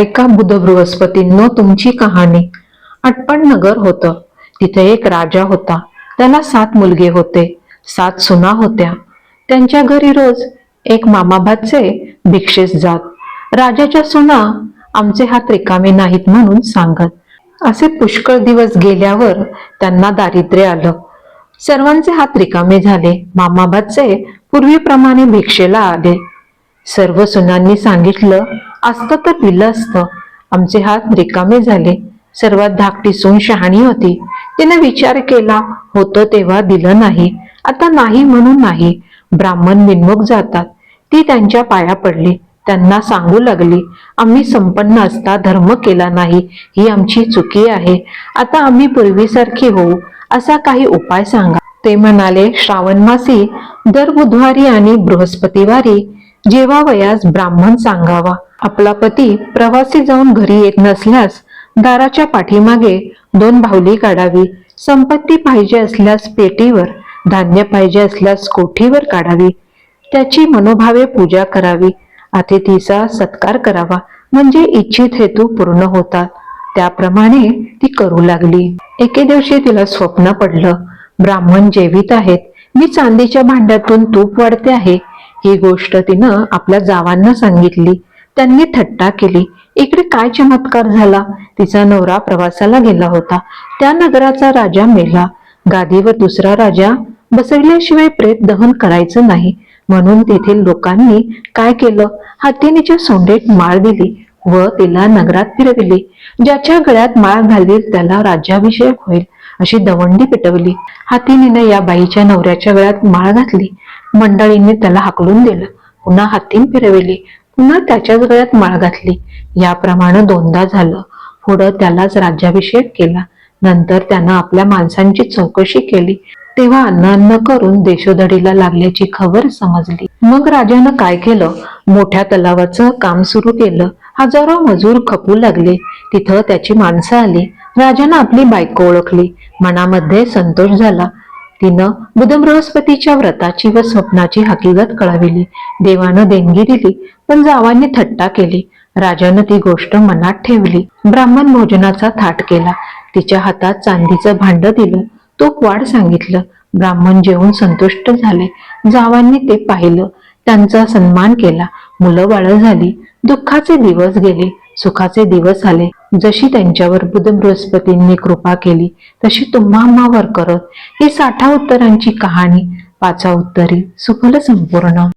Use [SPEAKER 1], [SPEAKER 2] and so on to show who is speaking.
[SPEAKER 1] ऐका बुध बृहस्पतींनो तुमची कहाणी. अटपण नगर होतं. तिथे एक राजा होता. त्याला सात मुलगे होते. सात सुना होत्या. त्यांच्या घरी रोज एक मामाभाचे भिक्षेस जात. राजाच्या सुना आमचे हात रिकामे नाहीत म्हणून सांगत. असे पुष्कळ दिवस गेल्यावर त्यांना दारिद्र्य आलं. सर्वांचे हात रिकामे झाले. मामाभाचे पूर्वीप्रमाणे भिक्षेला आले. सर्व सुनांनी सांगितलं असतं तर पिलं असतं. आमचे हात रिकामे झाले. सर्वात धाकटी सून शहाणी होती. तिने विचार केला होतं तेव्हा दिलं नाही. आता नाही म्हणून नाही. ब्राह्मण विनमुख जातात. ती त्यांच्या पाया पडली. त्यांना सांगू लागली आम्ही संपन्न असता धर्म केला नाही. ही आमची चुकी आहे. आता आम्ही पूर्वीसारखी होऊ. असा काही उपाय सांगा. ते म्हणाले श्रावण मासी दर बुधवारी आणि बृहस्पतिवारी जेवावयास ब्राह्मण सांगावा. आपला पती प्रवासी जाऊन घरी येत नसल्यास दाराच्या पाठीमागे दोन भावली काढावी. संपत्ती पाहिजे असल्यास पेटीवर धान्य पाहिजे असल्यास कोठीवर काढावी. त्याची मनोभावे पूजा करावी. अतिथीचा सत्कार करावा. म्हणजे इच्छित हेतू पूर्ण होतात. त्याप्रमाणे ती करू लागली. एके दिवशी तिला स्वप्न पडलं. ब्राह्मण जेवित आहेत. मी चांदीच्या भांड्यातून तूप वाढते आहे. ही गोष्ट तिनं आपल्या जावांना सांगितली. त्यांनी थट्टा केली. इकडे काय चमत्कार झाला? तिचा नवरा प्रवासाला गेला होता. त्या नगराचा राजा मेला. गादीवर दुसरा राजा बसविल्याशिवाय प्रेत दहन करायचं नाही. म्हणून तेथील लोकांनी काय केलं? हत्तीनीच्या सोंडेत माळ दिली व तिला नगरात फिरविले. ज्याच्या गळ्यात माळ घालील त्याला राज्याभिषेक होईल. अशी दवंडी पेटवली. हातीने या बाईच्या नवऱ्याच्या गळ्यात माळ घातली. मंडळींनी त्याला हाकलून दिलं. पुन्हा हातीन फिरविली. पुन्हा त्याच्याच गळ्यात माळ घातली. याप्रमाणे दोनदा झालं. पुढं त्यालाच राज्याभिषेक केला. नंतर त्यानं आपल्या माणसांची चौकशी केली. तेव्हा अन्न अन्न करून देशोधडीला लागल्याची खबर समजली. मग राजानं काय केलं? मोठ्या तलावाचं काम सुरू केलं. हजारो मजूर खपू लागले. तिथं त्याची माणसं आली. राजानं आपली बायको ओळखली. मनामध्ये संतोष झाला. तिनं बुध बृहस्पतीच्या व्रताची व स्वप्नाची हकीकत कळविली. देवानं देणगी दिली पण जावांनी थट्टा केली. राजानं ती गोष्ट मनात ठेवली. ब्राह्मण भोजनाचा थाट केला. तिच्या हातात चांदीचं भांड दिलं. तो वाढ सांगितलं. ब्राह्मण जेवून संतुष्ट झाले. जावांनी ते पाहिलं. त्यांचा सन्मान केला. मुलं बाळ झाली. दुःखाचे दिवस गेले. सुखाचे दिवस आले. जशी त्यांच्यावर बुध बृहस्पतींनी कृपा केली तशी तुम्हा आम्हावर करत ही साठा उत्तरांची कहाणी पाचा उत्तरी सुफल संपूर्ण.